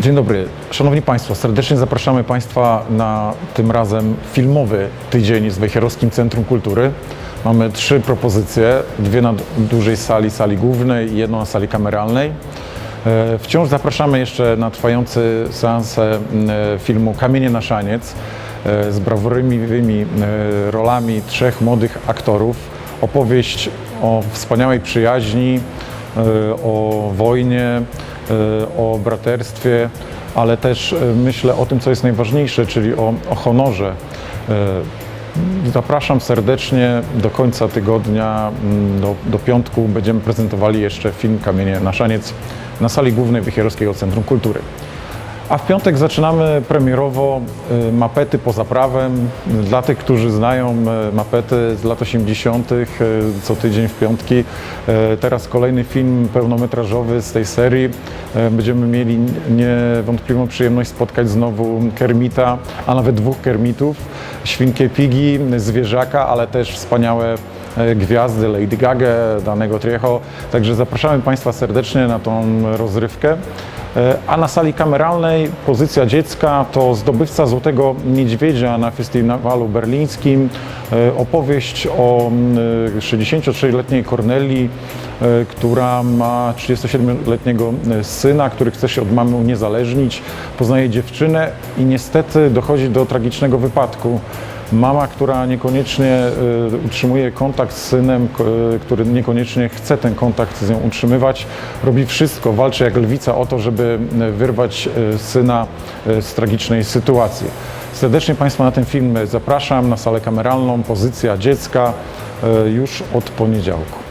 Dzień dobry. Szanowni Państwo, serdecznie zapraszamy Państwa na tym razem filmowy tydzień z Wejherowskim Centrum Kultury. Mamy trzy propozycje, dwie na dużej sali, sali głównej i jedną na sali kameralnej. E, Wciąż zapraszamy jeszcze na trwający seansę m, e, filmu Kamienie na szaniec e, z brawurowymi e, rolami trzech młodych aktorów. Opowieść o wspaniałej przyjaźni, o wojnie, o braterstwie, ale też myślę o tym, co jest najważniejsze, czyli o, o honorze. Zapraszam serdecznie do końca tygodnia, mm, do, do piątku będziemy prezentowali jeszcze film Kamienie na szaniec na sali głównej Wychierowskiego Centrum Kultury. A w piątek zaczynamy premierowo y, mapety poza prawem. Dla tych, którzy znają y, mapety z lat 80., y, co tydzień w piątki. Teraz kolejny film pełnometrażowy z tej serii. Będziemy mieli niewątpliwą przyjemność spotkać znowu Kermita, a nawet dwóch Kermitów. Świnkę Pigi, Zwierzaka, ale też wspaniałe e, gwiazdy Lady Gaga, danego Trejo. Także zapraszamy Państwa serdecznie na tą rozrywkę. E, A na sali kameralnej pozycja dziecka to zdobywca Złotego Niedźwiedzia na festiwalu berlińskim. E, Opowieść o mm, 63-letniej Cornelii, e, która ma 37-letniego syna, który chce się od mamy uniezależnić. Poznaje dziewczynę i niestety dochodzi do tragicznego wypadku. Mama, która niekoniecznie y, utrzymuje kontakt z synem, y, który niekoniecznie chce ten kontakt z nią utrzymywać, robi wszystko, walczy jak lwica o to, żeby y, wyrwać syna z tragicznej sytuacji. Serdecznie Państwa na ten film zapraszam na salę kameralną, pozycja dziecka już od poniedziałku.